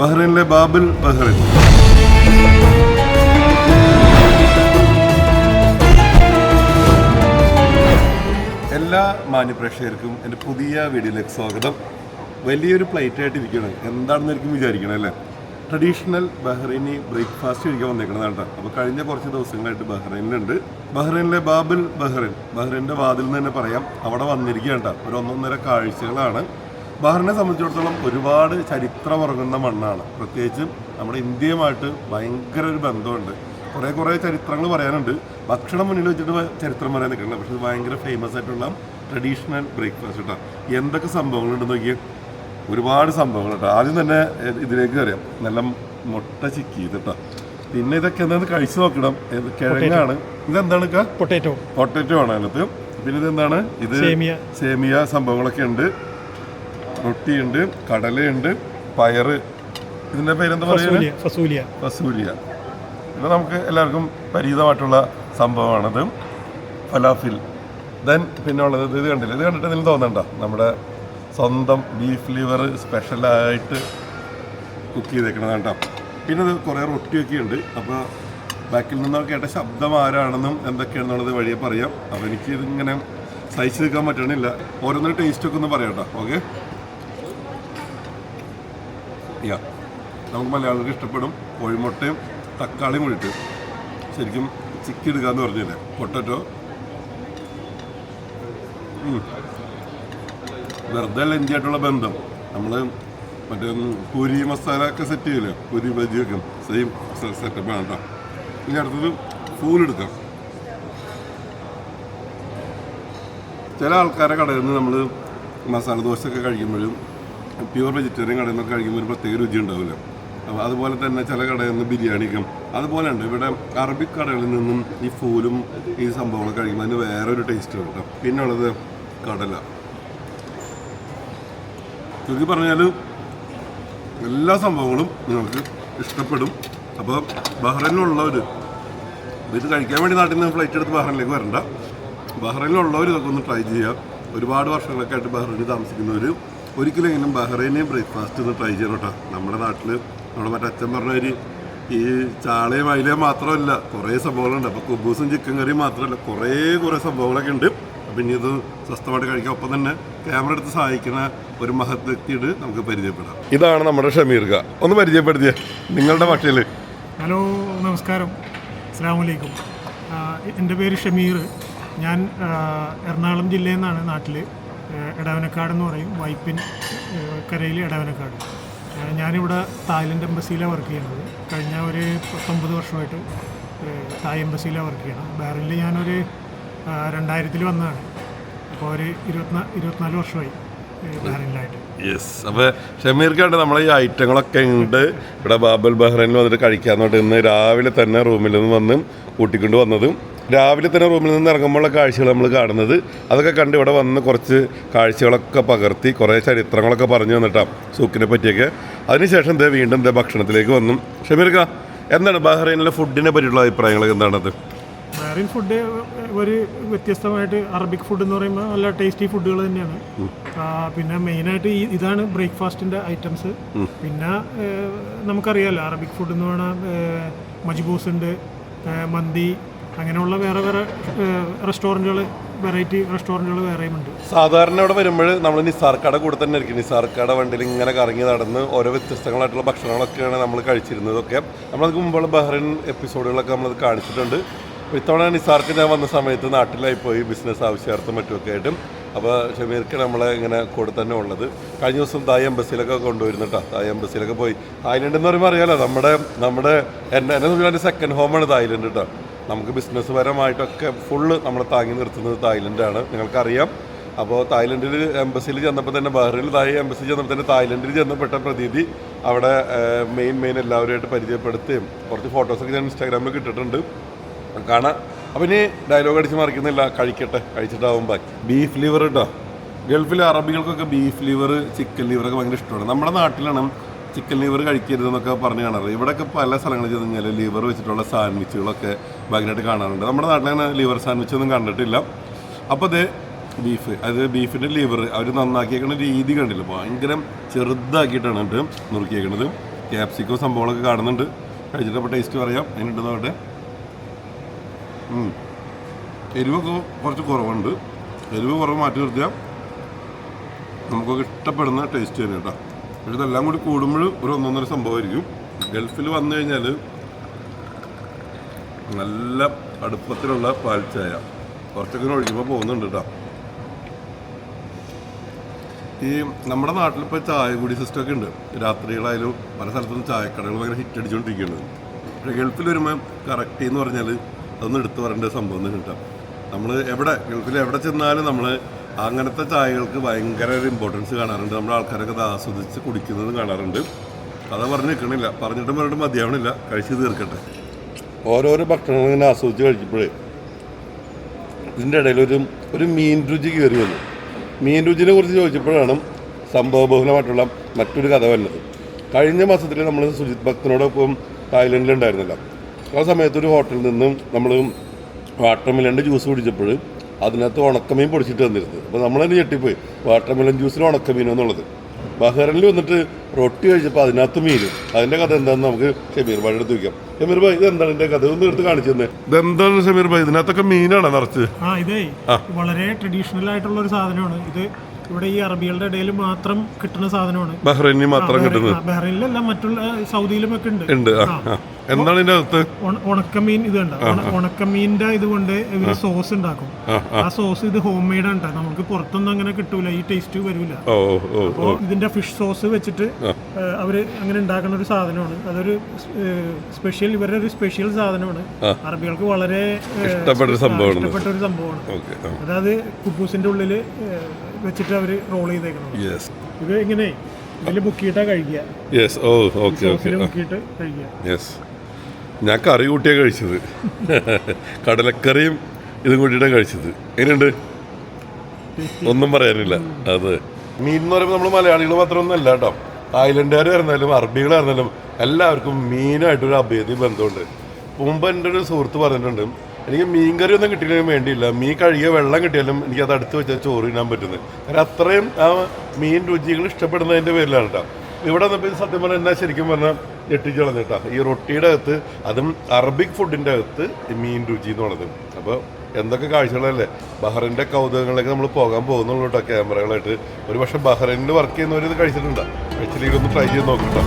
ബഹ്റൈനിലെ ബാബിൽ Bahrain. എല്ലാ മാന്യപ്രേക്ഷകർക്കും എന്റെ പുതിയ വീഡിയോയിലേക്ക് സ്വാഗതം. വലിയൊരു പ്ലേറ്റായിട്ട് ഇരിക്കണം എന്താണെന്ന് എനിക്കും വിചാരിക്കണം അല്ലേ? ട്രഡീഷണൽ ബഹ്റൈനി ബ്രേക്ക്ഫാസ്റ്റ് കഴിക്കാൻ വന്നേക്കണതാണ് കേട്ടോ. അപ്പോൾ കഴിഞ്ഞ കുറച്ച് ദിവസങ്ങളായിട്ട് ബഹ്റൈനിലുണ്ട്. ബഹ്റൈനിലെ ബാബിൽ ബഹ്റൈൻ. ബഹ്റൈന്റെ വാതിൽ എന്ന് തന്നെ പറയാം. അവിടെ വന്നിരിക്കുകയാണ് കേട്ടോ. ഒരു ഒന്നൊന്നര കാഴ്ചകളാണ്. ബഹ്റിനെ സംബന്ധിച്ചിടത്തോളം ഒരുപാട് ചരിത്രമുറങ്ങുന്ന മണ്ണാണ്. പ്രത്യേകിച്ചും നമ്മുടെ ഇന്ത്യയുമായിട്ട് ഭയങ്കര ഒരു ബന്ധമുണ്ട്. കുറേ കുറേ ചരിത്രങ്ങൾ പറയാനുണ്ട്. ഭക്ഷണം മുന്നിൽ വെച്ചിട്ട് ചരിത്രം പറയാൻ നിൽക്കുന്നത് പക്ഷെ ഇത് ഭയങ്കര ഫേമസ് ആയിട്ടുള്ള ട്രഡീഷണൽ ബ്രേക്ക്ഫാസ്റ്റ് കേട്ടോ എന്തൊക്കെ സംഭവങ്ങളുണ്ടെന്ന് നോക്കിയാൽ ഒരുപാട് സംഭവങ്ങൾ കേട്ടോ ആദ്യം തന്നെ ഇതിലേക്ക് അറിയാം നല്ല മുട്ട ചിക്കി കേട്ടോ പിന്നെ ഇതൊക്കെ എന്താ കഴിച്ചു നോക്കണം. കിഴങ്ങാണ്. ഇതെന്താണ് പൊട്ടേറ്റോ പൊട്ടേറ്റോ ആണ് അതിനകത്ത്. പിന്നെ ഇതെന്താണ്? ഇത് സേമിയ സംഭവങ്ങളൊക്കെ ഉണ്ട്. റൊട്ടിയുണ്ട് കടലയുണ്ട് പയറ്. ഇതിന്റെ പേരെന്താ പറയുക ഫസൂലിയ ഫസൂലിയ. ഇത് നമുക്ക് എല്ലാവർക്കും പരിചിതമായിട്ടുള്ള സംഭവമാണത്. ഫലാഫിൽ. ദെൻ പിന്നെ ഉള്ളത് ഇത് കണ്ടില്ല? ഇത് കണ്ടിട്ട് എന്തെങ്കിലും തോന്നണ്ട? നമ്മുടെ സ്വന്തം ബീഫ് ലിവർ സ്പെഷ്യലായിട്ട് കുക്ക് ചെയ്തേക്കണത് കേട്ടോ. പിന്നെ ഇത് കുറേ റൊട്ടിയൊക്കെ ഉണ്ട്. അപ്പോൾ ബാക്കിൽ നിന്നൊക്കെ കേട്ട ശബ്ദം ആരാണെന്നും എന്തൊക്കെയാണെന്നുള്ളത് വഴിയെ പറയാം. അപ്പോൾ എനിക്ക് ഇതിങ്ങനെ സഹിച്ചു നിൽക്കാൻ പറ്റണില്ല. ഓരോന്നിനും ടേസ്റ്റൊക്കെ ഒന്ന് പറയാം കേട്ടോ. ഓക്കെ യാ നമുക്ക് മലയാളികൾക്ക് ഇഷ്ടപ്പെടും കോഴിമുട്ടയും തക്കാളിയും കൂടിയിട്ട്. ശരിക്കും ചിക്കി എന്ന് പറഞ്ഞില്ലേ? പൊട്ടറ്റോ? വെറുതെ ലഞ്ചായിട്ടുള്ള ബന്ധം. നമ്മൾ മറ്റേ പൂരി മസാല ഒക്കെ സെറ്റ് ചെയ്യില്ലേ? പൂരി ബജിയൊക്കെ സെയിം സെറ്റപ്പ് ആണ് കേട്ടോ ഇനി അടുത്തത് പൂലെടുക്കാം എടുക്കാം. ചില ആൾക്കാരെ കടയിൽ നിന്ന് നമ്മൾ മസാല ദോശയൊക്കെ കഴിക്കുമ്പോഴും പ്യൂർ വെജിറ്റേറിയൻ കടയിൽ കഴിക്കുമ്പോൾ ഒരു പ്രത്യേക രുചി ഉണ്ടാവില്ല. അപ്പോൾ അതുപോലെ തന്നെ ചില കടയിൽ നിന്ന് ബിരിയാണിക്കും അതുപോലെ ഉണ്ട് ഇവിടെ അറബിക് കടകളിൽ നിന്നും ഈ ഫൂലും ഈ സംഭവങ്ങളൊക്കെ കഴിക്കുമ്പോൾ അതിന് ഒരു ടേസ്റ്റ് കേട്ടോ. പിന്നെ ഉള്ളത് കടല. ചുരുക്കി പറഞ്ഞാൽ എല്ലാ സംഭവങ്ങളും നിങ്ങൾക്ക് ഇഷ്ടപ്പെടും. അപ്പോൾ ബഹ്റൈനിലുള്ളവർ ഇത് കഴിക്കാൻ വേണ്ടി നാട്ടിൽ നിന്ന് ഫ്ലൈറ്റ് എടുത്ത് ബഹ്റൈനിലേക്ക് വരണ്ട. ബഹ്റൈനിലുള്ളവർ ഇതൊക്കെ ഒന്ന് ട്രൈ ചെയ്യുക. ഒരുപാട് വർഷങ്ങളൊക്കെ ആയിട്ട് ബഹ്റൈനിൽ താമസിക്കുന്നവർ ഒരിക്കലെങ്കിലും ബഹ്റൈനെയും ബ്രേക്ക്ഫാസ്റ്റ് ഒന്ന് ട്രൈ ചെയ്യണം കേട്ടോ നമ്മുടെ നാട്ടിൽ നമ്മുടെ മറ്റേ അച്ഛൻ പറഞ്ഞ ഒരു ഈ ചാളയും അയിലയും മാത്രമല്ല കുറേ സംഭവങ്ങളുണ്ട്. അപ്പോൾ കുബൂസും ചിക്കൻ കറിയും മാത്രമല്ല കുറേ കുറേ സംഭവങ്ങളൊക്കെ ഉണ്ട്. അപ്പം ഇനി ഇത് സ്വസ്ഥമായിട്ട് കഴിക്കാം. ഒപ്പം തന്നെ ക്യാമറ എടുത്ത് സഹായിക്കുന്ന ഒരു മഹത് വ്യക്തിയോട് നമുക്ക് പരിചയപ്പെടാം. ഇതാണ് നമ്മുടെ ഷമീർക ഒന്ന് പരിചയപ്പെടുത്തിയ. നിങ്ങളുടെ ഭാഷയിൽ ഹലോ നമസ്കാരം. അസ്സാമലൈക്കും എന്റെ പേര് ഷമീർ. ഞാൻ എറണാകുളം ജില്ലയിൽ നിന്നാണ് നാട്ടിൽ എടവനക്കാട് എന്ന് പറയും. വൈപ്പിൻ കരയിൽ എടവനക്കാട്. ഞാനിവിടെ തായ്ലൻഡ് എംബസിയിലാണ് വർക്ക് ചെയ്യുന്നത്. കഴിഞ്ഞ ഒരു പത്തൊമ്പത് വർഷമായിട്ട് തായ് എംബസിയിലാണ് വർക്ക് ചെയ്യണം ബഹറിനിൽ ഞാനൊരു രണ്ടായിരത്തിൽ വന്നതാണ്. അപ്പോൾ ഒരു ഇരുപത്തിനാ ഇരുപത്തിനാല് വർഷമായി യെസ് അപ്പോൾ ഷമീർക്കാണ്ട് നമ്മളെ ഈ ഐറ്റങ്ങളൊക്കെ ഉണ്ട്. ഇവിടെ ബാബൽ ബഹ്റൈനിൽ വന്നിട്ട് കഴിക്കാന്നോട്ട് ഇന്ന് രാവിലെ തന്നെ റൂമിൽ നിന്ന് വന്ന് കൂട്ടിക്കൊണ്ട് വന്നതും രാവിലെ തന്നെ റൂമിൽ നിന്ന് ഇറങ്ങുമ്പോഴുള്ള കാഴ്ചകൾ നമ്മൾ കാണുന്നത്. അതൊക്കെ കണ്ട് ഇവിടെ വന്ന് കുറച്ച് കാഴ്ചകളൊക്കെ പകർത്തി കുറേ ചരിത്രങ്ങളൊക്കെ പറഞ്ഞു തന്നിട്ടാണ് സൂക്കിനെ പറ്റിയൊക്കെ. അതിനുശേഷം ദേ വീണ്ടും ദേ ഭക്ഷണത്തിലേക്ക് വന്നു. ഷമീർക്ക എന്താണ് ബഹ്റൈനിലെ ഫുഡിനെ പറ്റിയുള്ള അഭിപ്രായങ്ങളൊക്കെ എന്താണത്? ബഹ്റൈൻ ഫുഡ് ഒരു വ്യത്യസ്തമായിട്ട് അറബിക് ഫുഡ് എന്ന് പറയുമ്പോൾ നല്ല ടേസ്റ്റി ഫുഡുകൾ തന്നെയാണ്. പിന്നെ മെയിനായിട്ട് ഈ ഇതാണ് ബ്രേക്ക്ഫാസ്റ്റിന്റെ ഐറ്റംസ് പിന്നെ നമുക്കറിയാമല്ലോ അറബിക് ഫുഡ് എന്ന് പറഞ്ഞാൽ മജ്ബൂസ് ഉണ്ട് മന്തി അങ്ങനെയുള്ള വേറെ വേറെ റെസ്റ്റോറന്റുകൾ വെറൈറ്റി റെസ്റ്റോറന്റുകൾ വേറെയും ഉണ്ട്. സാധാരണ ഇവിടെ വരുമ്പോൾ നമ്മൾ നിസാർക്കട കൂടെ തന്നെ ആയിരിക്കും. നിസാർക്കട വണ്ടിയിൽ ഇങ്ങനെ കറങ്ങി നടന്ന് ഓരോ വ്യത്യസ്തങ്ങളായിട്ടുള്ള ഭക്ഷണങ്ങളൊക്കെയാണ് നമ്മൾ കഴിച്ചിരുന്നത് ഒക്കെ നമ്മളത് മുമ്പുള്ള ബഹ്റിൻ എപ്പിസോഡുകളൊക്കെ നമ്മളത് കാണിച്ചിട്ടുണ്ട്. ഇത്തവണ നിസാർക്ക് ഞാൻ വന്ന സമയത്ത് നാട്ടിലായി പോയി ബിസിനസ് ആവശ്യാർത്ഥം മറ്റുമൊക്കെ ആയിട്ടും. അപ്പോൾ ഷമീർക്ക് നമ്മളെ ഇങ്ങനെ കൂടെ തന്നെ ഉള്ളത്. കഴിഞ്ഞ ദിവസം തായ് എംബസിയിലൊക്കെ കൊണ്ടുവരുന്നു കേട്ടോ. തായ് എംബസിയിലൊക്കെ പോയി. തായ്ലൻഡ് എന്ന് പറയുമ്പോൾ അറിയാലോ നമ്മുടെ നമ്മുടെ എന്നെ എന്നെ സെക്കൻഡ് ഹോമാണ് തായ്ലൻഡ് കേട്ടോ നമുക്ക് ബിസിനസ് പരമായിട്ടൊക്കെ ഫുള്ള് നമ്മൾ താങ്ങി നിർത്തുന്നത് തായ്ലൻഡാണ്. നിങ്ങൾക്കറിയാം. അപ്പോൾ തായ്ലൻഡിൽ എംബസിയിൽ ചെന്നപ്പോൾ തന്നെ ബഹ്റിനിൽ തായ് എംബസി ചെന്നപ്പോൾ തന്നെ തായ്ലൻഡിൽ ചെന്നപ്പെട്ട പ്രതീതി അവിടെ മെയിൻ മെയിൻ എല്ലാവരുമായിട്ട് പരിചയപ്പെടുത്തുകയും കുറച്ച് ഫോട്ടോസൊക്കെ ഞാൻ ഇൻസ്റ്റാഗ്രാമിൽ കിട്ടിയിട്ടുണ്ട് കാണാം. അപ്പം ഇനി ഡയലോഗ് അടിച്ച് മറിക്കുന്നില്ല. കഴിക്കട്ടെ. കഴിച്ചിട്ടാവും ബാക്കി. ബീഫ് ലിവർ കേട്ടോ ഗൾഫിലെ അറബികൾക്കൊക്കെ ബീഫ് ലിവർ ചിക്കൻ ലിവറൊക്കെ ഭയങ്കര ഇഷ്ടമാണ്. നമ്മുടെ നാട്ടിലാണ് ചിക്കൻ ലിവർ കഴിക്കരുതെന്നൊക്കെ പറഞ്ഞ് കാണാറ് ഇവിടെയൊക്കെ പല സ്ഥലങ്ങളിൽ ചെന്ന് കഴിഞ്ഞാൽ ലിവർ വെച്ചിട്ടുള്ള സാൻഡ്വിച്ചുകളൊക്കെ ഭയങ്കരമായിട്ട് കാണാറുണ്ട്. നമ്മുടെ നാട്ടിലങ്ങനെ ലിവർ സാൻഡ്വിച്ച് ഒന്നും കണ്ടിട്ടില്ല. അപ്പോൾ അത് ബീഫ് അത് ബീഫിന്റെ ലിവർ അവർ നന്നാക്കിയേക്കുന്ന രീതി കണ്ടില്ല. ഭയങ്കര ചെറുതാക്കിയിട്ടാണ് എന്നിട്ട് നുറുക്കിയേക്കുന്നത് ക്യാപ്സിക്കോ സംഭവങ്ങളൊക്കെ കാണുന്നുണ്ട്. കഴിച്ചിട്ട് അപ്പോൾ ടേസ്റ്റ് പറയാം. അതിനുണ്ട് നോട്ടെ. എരിവൊക്കെ കുറച്ച് കുറവുണ്ട്. എരിവ് കുറവ് മാറ്റി നിർത്തിയാൽ നമുക്കൊക്കെ ഇഷ്ടപ്പെടുന്ന ടേസ്റ്റ് തന്നെ കേട്ടോ പക്ഷെ ഇതെല്ലാം കൂടി കൂടുമ്പോൾ ഒരു ഒന്നൊന്നര സംഭവമായിരിക്കും. ഗൾഫിൽ വന്നു കഴിഞ്ഞാൽ നല്ല അടുപ്പത്തിലുള്ള പാൽ ചായ. കുറച്ചൊക്കെ ഒഴിക്കുമ്പോൾ പോകുന്നുണ്ട് കേട്ടോ. ഈ നമ്മുടെ നാട്ടിൽ ഇപ്പോൾ ചായ കുടി സിസ്റ്റം ഒക്കെ ഉണ്ട്. രാത്രികളായാലും പല സ്ഥലത്തും ചായക്കടകൾ ഭയങ്കര ഹിറ്റ് അടിച്ചുകൊണ്ടിരിക്കുകയാണ്. പക്ഷേ ഗൾഫിൽ വരുമ്പോൾ കറക്റ്റ് എന്ന് പറഞ്ഞാൽ അതൊന്നും എടുത്തു പറയേണ്ട സംഭവം തന്നെ കേട്ടോ. നമ്മൾ എവിടെ ഗൾഫിൽ എവിടെ ചെന്നാലും നമ്മൾ അങ്ങനത്തെ ചായകൾക്ക് ഭയങ്കര ഒരു ഇമ്പോർട്ടൻസ് കാണാറുണ്ട്. നമ്മുടെ ആൾക്കാരൊക്കെ അത് ആസ്വദിച്ച് കുടിക്കുന്നതും കാണാറുണ്ട്. കഥ പറഞ്ഞു നിൽക്കണില്ല പറഞ്ഞിട്ടും പറഞ്ഞിട്ട് മതിയാവണില്ല. കഴിച്ച് തീർക്കട്ടെ. ഓരോരോ ഭക്ഷണങ്ങൾ ഇങ്ങനെ ആസ്വദിച്ച് കഴിക്കുമ്പോഴേ ഇതിന്റെ ഇടയിൽ ഒരു ഒരു മീൻ രുചി കയറി വന്നു. മീൻ രുചിനെ കുറിച്ച് ചോദിച്ചപ്പോഴാണ് സംഭവബഹുലമായിട്ടുള്ള മറ്റൊരു കഥ വന്നത് കഴിഞ്ഞ മാസത്തിൽ നമ്മൾ സുജിത് ഭക്തനോടൊപ്പം തായ്ലൻഡിലുണ്ടായിരുന്നില്ല ആ സമയത്ത് ഒരു ഹോട്ടലിൽ നിന്നും നമ്മൾ വാട്ടർമെലന്റെ ജ്യൂസ് കുടിച്ചപ്പോൾ അതിനകത്ത് ഉണക്കമീൻ പൊടിച്ചിട്ട് തന്നിരുന്നത്. അപ്പോൾ നമ്മൾ തന്നെ ഞെട്ടിപ്പോയി. വാട്ടർമെലൻ ജ്യൂസിൽ ഉണക്കമീൻ എന്നുള്ളത്. ബഹ്റനിൽ വന്നിട്ട് റൊട്ടി കഴിച്ചപ്പോൾ അതിനകത്ത് മീൻ അതിന്റെ കഥ എന്താണെന്ന് നമുക്ക് ഷമീർ ഭായി എടുത്ത് വയ്ക്കാം ഷമീർ ഭായി ഇത് എന്താണ് ഇതിന്റെ കഥ? ഒന്ന് എടുത്ത് കാണിച്ചു തന്നെ. ഇതെന്താണ് ഷമീർ ഭായി? ഇതിനകത്തൊക്കെ മീനാണ് നിറച്ച്? ആ ഇതേ. വളരെ ട്രഡീഷണൽ ആയിട്ടുള്ള ഒരു സാധനമാണ്. ഇത് ഇവിടെ ഈ അറബികളുടെ ഇടയിൽ മാത്രം കിട്ടുന്ന സാധനമാണ്. ബഹ്റൈനിൽ മാത്രം കിട്ടുന്നത്. ബഹ്റൈനിലല്ല മറ്റുള്ള സൗദിയിലും ഒക്കെ ഉണ്ട്. ഉണ്ട് ആ. ആ. എന്താണ് ഇതിന്റെ അകത്ത് ഉണക്കമീൻ ഇത് കണ്ട. ഇത് ഇതുകൊണ്ട് ഇവർ സോസ് ഉണ്ടാക്കും. ആ, സോസ് ഇത് ഹോം മെയ്ഡ് ആണ്. നമുക്ക് പുറത്തൊന്നും അങ്ങനെ കിട്ടൂല. ഈ ടേസ്റ്റ് വരൂല. അപ്പോൾ ഇതിന്റെ ഫിഷ് സോസ് വെച്ചിട്ട് അവർ അങ്ങനെ ഉണ്ടാക്കുന്ന ഒരു സാധനമാണ്. അതൊരു സ്പെഷ്യൽ ഇവരുടെ ഒരു സ്പെഷ്യൽ സാധനമാണ്. അറബികൾക്ക് വളരെ ഇഷ്ടപ്പെട്ട ഒരു സംഭവമാണ് ഇഷ്ടപ്പെട്ട ഒരു സംഭവമാണ്. അതായത് കുബൂസിന്റെ ഉള്ളിൽ വെച്ചിട്ട് അവർ റോൾ ചെയ്തേക്കണം യെസ് ഇത് എങ്ങനെ ഇതിൽ മുക്കിയിട്ടാ കഴിക്കുക. യെസ് ഓ ഓക്കെ ഓക്കെ സോസിൽ മുക്കിയിട്ട് കഴിക്കുക. യെസ് ഞാൻ കറി കൂട്ടിയാണ് കഴിച്ചത്. കടലക്കറിയും ഇതും കൂട്ടിയിട്ടാണ് കഴിച്ചത്. എങ്ങനെയുണ്ട്? ഒന്നും പറയാനില്ല. അത്. മീൻ എന്ന് പറയുമ്പോൾ നമ്മൾ മലയാളികൾ മാത്രമൊന്നും അല്ല കേട്ടോ. തായ്ലൻഡുകാരായിരുന്നാലും അറബികളായിരുന്നാലും എല്ലാവർക്കും മീനായിട്ടൊരു അഭേദ്യ ബന്ധമുണ്ട്. മുമ്പ് എന്റെ ഒരു സുഹൃത്ത് പറഞ്ഞിട്ടുണ്ട് എനിക്ക് മീൻ കറി ഒന്നും കിട്ടിയാലും വേണ്ടിയില്ല. മീൻ കഴുകിയ വെള്ളം കിട്ടിയാലും എനിക്ക് അത് അടുത്ത് വെച്ചാൽ ചോറ് ഇടാൻ പറ്റുന്നത്. കാരണം അത്രയും ആ മീൻ രുചികൾ ഇഷ്ടപ്പെടുന്നതിന്റെ പേരിലാണ് കേട്ടോ. ഇവിടെ വന്നപ്പോൾ സത്യം പറഞ്ഞാൽ ശരിക്കും പറഞ്ഞാൽ ഞെട്ടിച്ച് കളഞ്ഞിട്ടാ ഈ റൊട്ടിയുടെ അകത്ത് അതും അറബിക് ഫുഡിന്റെ അകത്ത് മീൻ രുചി എന്ന് പറയുന്നത്. അപ്പോൾ എന്തൊക്കെ കാഴ്ചകളല്ലേ? ബഹ്റിന്റെ കൗതുകങ്ങളിലേക്ക് നമ്മൾ പോകാൻ പോകുന്നുള്ളൂ കേട്ടോ ക്യാമറകളായിട്ട്. ഒരു പക്ഷേ ബഹ്റൈനിൽ വർക്ക് ചെയ്യുന്നവരിത് കഴിച്ചിട്ടുണ്ടോ കഴിച്ചില്ലെങ്കിൽ ഒന്ന് ട്രൈ ചെയ്ത് നോക്കട്ടോ